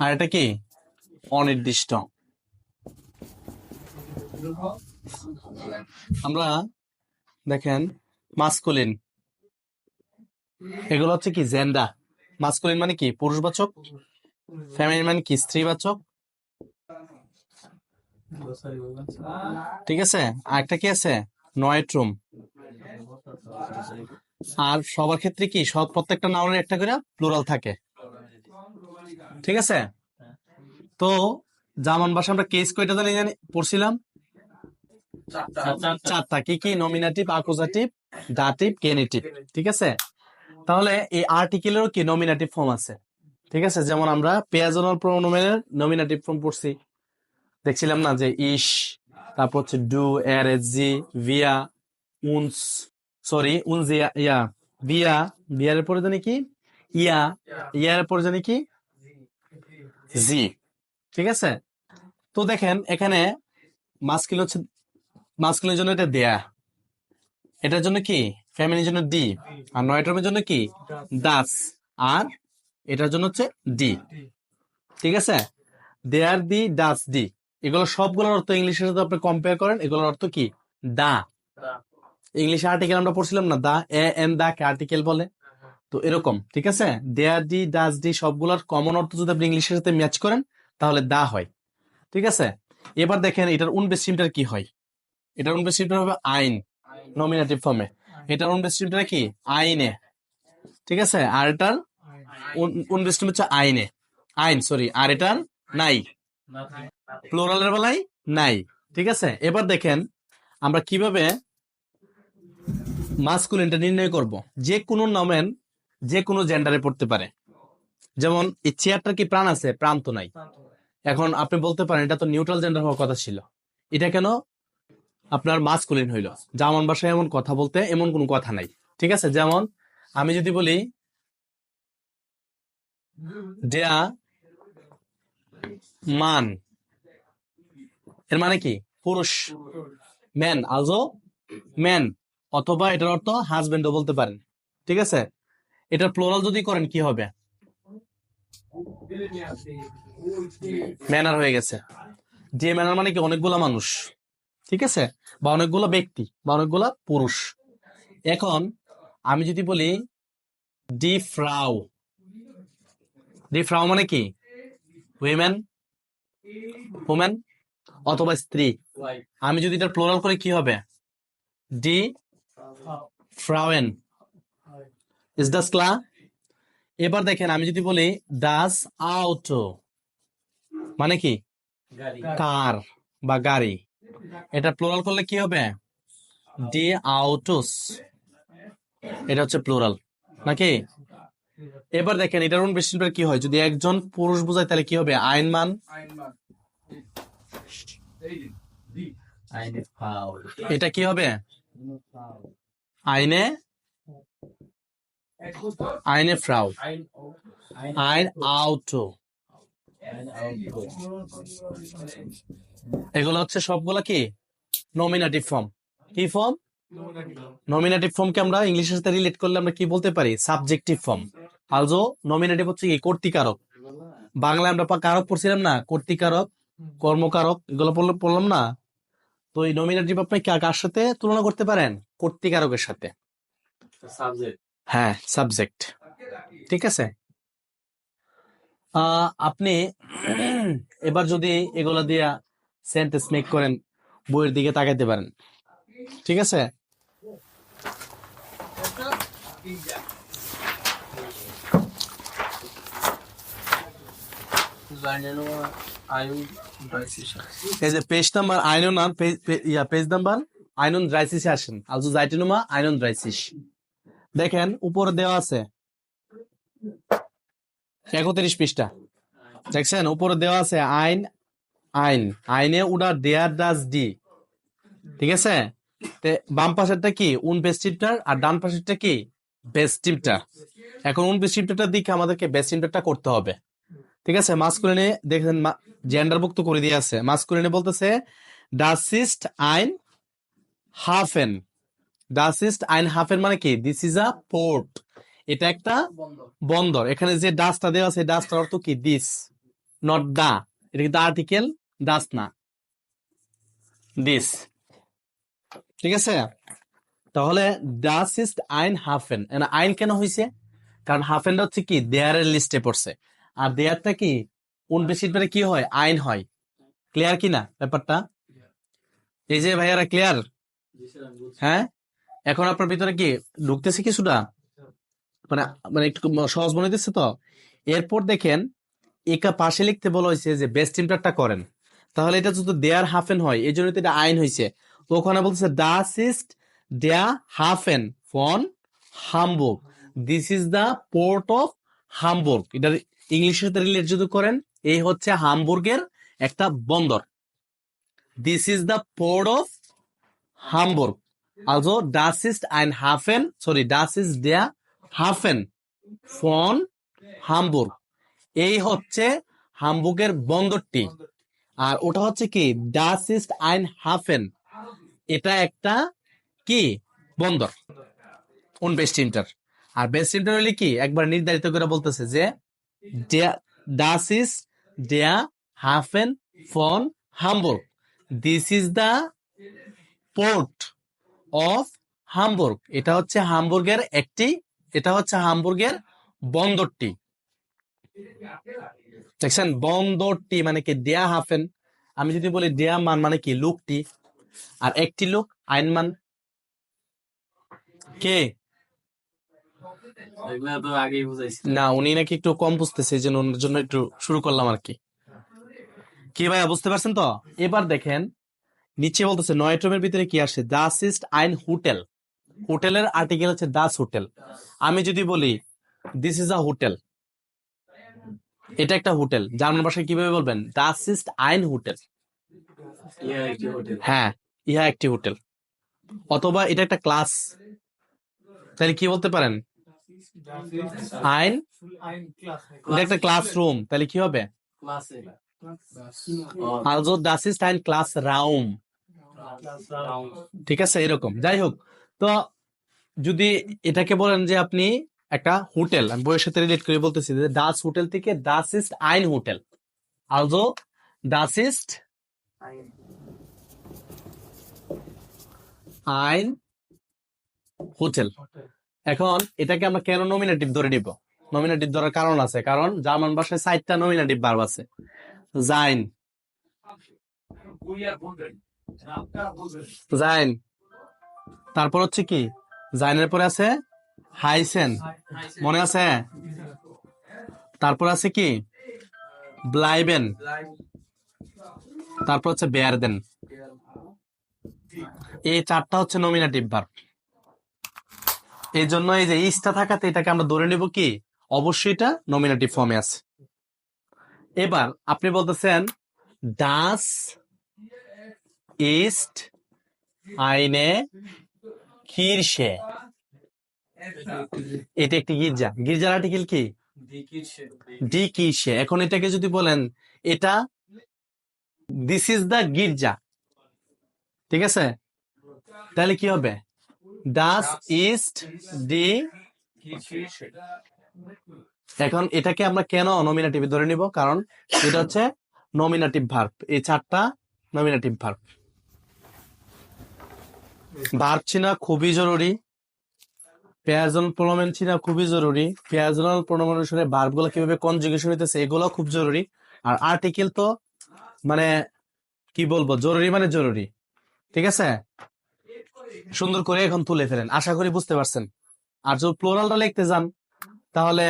আর এটা কি? অনির্দিষ্ট। আমরা, দেখেন মাস্কুলিন এগুলো হচ্ছে কি? জেন্ডা মাস্কুলিন মানে কি? পুরুষবাচক? ফ্যামিলি মানে কি? স্ত্রীবাচক? ঠিক আছে? আর একটা কি আছে? নয়েট্রুম আর সবার ক্ষেত্রে কি? সব প্রত্যেকটা নাউনের একটা করে প্লুরাল থাকে। ঠিক আছে? তো জার্মান ভাষা আমরা কেস কয়টা জানি জানি পড়ছিলাম? চারটা। কি কি? নমিনাটিভ আকুজাটিভ দাটিভ গেনেটিভ ঠিক আছে? তাহলে এই আর্টিকেলেরও কি নমিনাটিভ ফর্ম আছে? ঠিক আছে? যেমন আমরা পেয়াজনাল প্রোনোমেনের নমিনাটিভ ফর্ম পড়ছি। দেখছিলাম না যে ইস, তারপর হচ্ছে ডু, এর জি, ভিয়া, উনস, সরি উনজিয়া ইয়া, ভিয়া, ভিয়ার পরে জানি কি? ইয়া, ইয়ার পরে জানি কি? জি ঠিক আছে? তো দেখেন এখানে মাস্কিল হচ্ছে মাস্কিলের জন্য এটা দেয়া। এটার জন্য কি? ফ্যামিলির জন্য ডি আর নয়টমের জন্য কি? দাস আর এটার জন্য হচ্ছে ডি ঠিক আছে? দেয়ার দি ডাস ডি এগুলো সবগুলোর অর্থ ইংলিশের সাথে আপনি কম্পেয়ার করেন এগুলোর অর্থ কি? দা। ইংলিশে আর্টিকেল আমরা পড়ছিলাম না দা A N the K article বলে। তো এরকম, ঠিক আছে? দেয়ার ডি ডাস ডি সবগুলোর কমন অর্থ যদি আপনি ইংলিশের সাথে ম্যাচ করেন, তাহলে দা হয়, ঠিক আছে? এবার দেখেন এটার উনবেসিমটার কি হয়? এটার উনবেসিমটা হবে আইন নমিনেটিভ ফর্মে এটার উনবেসিমটা কি? আইনে, ঠিক আছে? আর এটার উনবেসিম হচ্ছে আইনে। আইন সরি আর এটার নাই। প্লোরালের বেলায় নাই, ঠিক আছে? এবার দেখেন আমরা কীভাবে মাস্কুলিনটা নির্ণয় করব? যে কোনো নমেন যে কোনো জেন্ডারে পড়তে পারে। যেমন এই চেয়ারটার কি প্রাণ আছে? প্রাণ তো নাই। এখন আপনি বলতে পারেন এটা তো নিউট্রাল জেন্ডার হওয়ার কথা ছিল। এটা কেন? আপনার মাস্কুলিন হইল। জার্মান ভাষায় এমন কথা বলতে এমন কোনো কথা নাই। ঠিক আছে? যেমন আমি যদি বলি মান। এর মানে কি? পুরুষ। ম্যান আলজো ম্যান অথবা এটার অর্থ হাজবেন্ডও বলতে পারেন। ঠিক আছে? এটার প্লোরাল যদি করেন কি হবে? ম্যানার হয়ে গেছে। যে ম্যানার মানে কি? অনেকগুলা মানুষ। ঠিক আছে? বা অনেকগুলো ব্যক্তি বা অনেকগুলা পুরুষ। এখন আমি যদি বলি ডি ফ্রাউ ডি ফ্রাউ মানে কি? উইমেন ওমেন অথবা স্ত্রী? আমি যদি এটা প্লোরাল করে কি হবে? ডি ফ্রাউয়েন ইজ ডাস ক্লা এবার দেখেন আমি যদি বলি ডাস আউটো মানে কি? কার বা গাড়ি। এটা প্লোরাল করলে কি হবে? ডি আউটোস এটা হচ্ছে প্লোরাল নাকি? এবার দেখেন এটার উন বেশিরভাগ কি হয়? যদি একজন পুরুষ বোঝায় তাহলে কি হবে? আইনমান এটা কি হবে? আইনে আইনে ফ্রাউ আইন আউটো এগুলো হচ্ছে সবগুলা কি? নমিনেটিভ ফর্ম কি ফর্ম নমিনেটিভ ফর্মকে আমরা ইংলিশের সাথে রিলেট করলে আমরা কি বলতে পারি? সাবজেক্টিভ ফর্ম আলজো নমিনেটিভ হচ্ছে কি? কর্তিকারক। বাংলায় আমরা কারক পড়ছিলাম না? কর্তিকারক, কর্মকারক, এগুলো পড়লে- পড়লাম না? তো এই নমিনেটিভ আপনি কার সাথে তুলনা করতে পারেন? কর্তিকারকের সাথে। হ্যাঁ সাবজেক্ট ঠিক আছে? আপনি এবার যদি এগুলা দিয়া সেন্টেন্স মেক করেন, বইয়ের দিকে তাকাইতে পারেন। ঠিক আছে? এই যে পেজ নাম্বার আইনন পেজ নাম্বার আইনন ড্রাইসিসে আসেন। আলজো জাইটিনুমা আইনন ড্রাইসিস দেখেন, উপরে দেওয়া আছে একত্রিশ পৃষ্ঠা। দেখছেন? উপরে দেওয়া আছে আইন আইন। আইনে উডার দেয়ার দাস ডি। ঠিক আছে? বাম পাশেরটা কি? উন বেস্টিভটার আর ডান পাশেরটা কি? বেস্টিভটা এখন উন বেস্টিভটার দিকে আমাদেরকে বেস্টিভটা করতে হবে। ঠিক আছে? মাস্কুলিনে দেখেন জেন্ডারভুক্ত করে দিয়ে আছে। মাস্কুলিনে বলতেছে ডাসিস্ট আইন হাফ হাফেন ডাসিস্ট আইন হাফেন মানে কি? দিস ইজ আ পোর্ট এটা একটা বন্দর। এখানে যে ডাসটা দেওয়া আছে ডাসটার অর্থ কি? দিস নট দা এটা কিন্তু আর্টিকেল দাস না। দিস ঠিক আছে? তাহলে ডাস ইস্ট আইন হাফেন। আইন কেন হয়েছে কারণ হাফেনটা হচ্ছে কি? দেয়ারের লিস্টে পড়ছে। আর দেয়ারটা কি? উনবেশির কি হয়? আইন হয়। ক্লিয়ার কি না ব্যাপারটা? এই যে ভাইয়ারা ক্লিয়ার হ্যাঁ? এখন আপনার ভিতরে কি ঢুকতেছে কিছুটা? মানে মানে একটু সহজ মনে হইতেছে তো? এরপর দেখেন, একা পাশে লিখতে বলা হয়েছে যে, বেস্ট ইন্টারটা করেন। তাহলে এটা যদি দেয়ার হাফেন হয়, এই জন্য তো এটা আইন হয়েছে ওখানে বলতেছে ডাস ইস্ট দেয়া হাফেন von Hamburg. This is the port of Hamburg. এটা ইংলিশের সাথে রিলেট যদি করেন, এই হচ্ছে হামবুর্গের একটা বন্দর। This is the port of Hamburg. Also, das ist ein Hafen, sorry, das ist der Hafen von Hamburg. এই হচ্ছে হামবুর্গের বন্দরটি। আর ওটা হচ্ছে কি? ডাস ইস্ট আইন হাফেন এটা একটা কি? বন্দর। উন বেস্ট ইন্টার আর বেস্ট ইন্টার হলে কি? একবার নির্ধারিত করে বলতেছে যে ডাস ইস দেয়া হাফেন von Hamburg this is the port of Hamburg. এটা হচ্ছে হামবুর্গের একটি এটা হচ্ছে হামবুর্গের বন্দরটি। দেখছেন? বন্দরটি মানে কি? দেয়া হাফেন। আমি যদি বলি দেয়া মান মানে কি? লোকটি। আর একটি লোক কে? তো আগেই বুঝাইছি। না উনি নাকি একটু কম বুঝতেছে এই জন্য ওনার জন্য একটু শুরু করলাম আর কি। কি ভাইয়া বুঝতে পারছেন তো? এবার দেখেন নিচে বলতেছে নয়টমের ভিতরে কি আসে? দাস ইস্ট আইন হোটেল। হোটেলের আর্টিকেল হচ্ছে দাস হোটেল। আমি যদি বলি দিস ইজ আ হোটেল। এটা একটা হোটেল। জার্মান ভাষায় কীভাবে বলবেন? দাস ইস্ট আইন হোটেল। হ্যাঁ ইহা একটি হোটেল। অথবা এটা একটা ক্লাস। তাহলে কি বলতে পারেন? আইন? এটা একটা ক্লাসরুম। তাহলে কি হবে? ক্লাসে। আলজো দাস ইস্ট আইন ক্লাস রাউম। ঠিক আছে, এরকম। যাই হোক, তো যদি এটাকে বলেন যে আপনি একটা হোটেল, আমি বইয়ের সাথে রিলেট করে বলতেছি যে দাস হোটেল থেকে দাস ইস্ট আইন হোটেল। আলজো দাস ইস্ট আইন হোটেল। এখন এটাকে আমরা কেন নমিনেটিভ ধরে নিব? নমিনেটিভ ধরার কারণ আছে, কারণ জার্মান ভাষায় চারটা নমিনেটিভ ভার্ব আছে। জাইন। জাইন। তারপর হচ্ছে কি? জাইনের পরে আছে হাইসেন। মনে আছে? তারপর আছে কি? ব্লাইবেন। তারপর হচ্ছে বেয়ারদেন। এই চারটা হচ্ছে নমিনেটিভ ভার্ব এই জন্য এই যে ইস্টা থাকাতে এটাকে আমরা ধরে নেব কি? অবশ্যই এটা নমিনেটিভ ফর্মে আছে। এবার আপনি বলতেছেন ডাস ইস্ট আইনে কিরসে এটা একটি গির্জা। গির্জার আর্টিকেল কি? ডি কিসে এখন এটাকে যদি বলেন, এটা দিস ইজ দ্য গির্জা। ঠিক আছে? তাহলে কি হবে? ডাস ইস্ট ডি এখন এটাকে আমরা কেন নমিনেটিভ ধরে নিব? কারণ এটা হচ্ছে নমিনেটিভ ভার্ব এই চারটা নমিনেটিভ ভার্ব ভার্ব চিনা খুবই জরুরি। পেয়ারজন প্রণমেন চিনা খুবই জরুরি। পেয়ারজনাল প্রণমেন অনুসারে ভার্বগুলো কীভাবে কনজুগেশন হইতেছে, এগুলো খুব জরুরি। আর আর্টিকেল তো মানে কি বলব, জরুরি মানে জরুরি। ঠিক আছে? সুন্দর করে এখন তুলে ফেলেন। আশা করি বুঝতে পারছেন। আর যদি প্লোরালটা লিখতে যান, তাহলে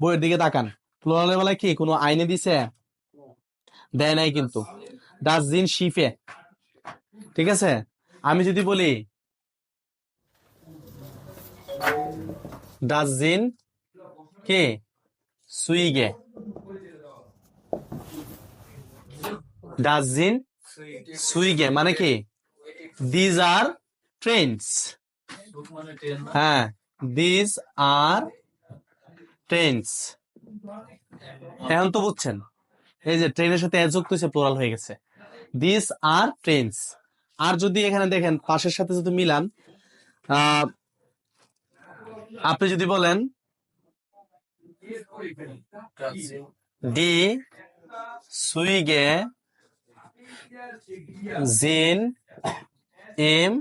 বইয়ের দিকে তাকান। প্লোরালের বেলায় কি, কোনো আইনে দিছে? দেয় নাই কিন্তু। ডাস্টবিন শিফে ঠিক আছে? আমি যদি বলি ডাস্টবিন কে সুইগে? ডাস্টবিন সুইগে মানে কি? দিজ আর ট্রেন্স হ্যাঁ দিজ আর ট্রেন্স এখন তো বুঝছেন, এই যে ট্রেনের সাথে যুক্ত হয়েছে প্লোরাল হয়ে গেছে। দিস আর ট্রেন্স আর যদি এখানে দেখেন, পাশের সাথে যদি মিলান আপনি যদি বলেন ডি সুইগে জিন ইম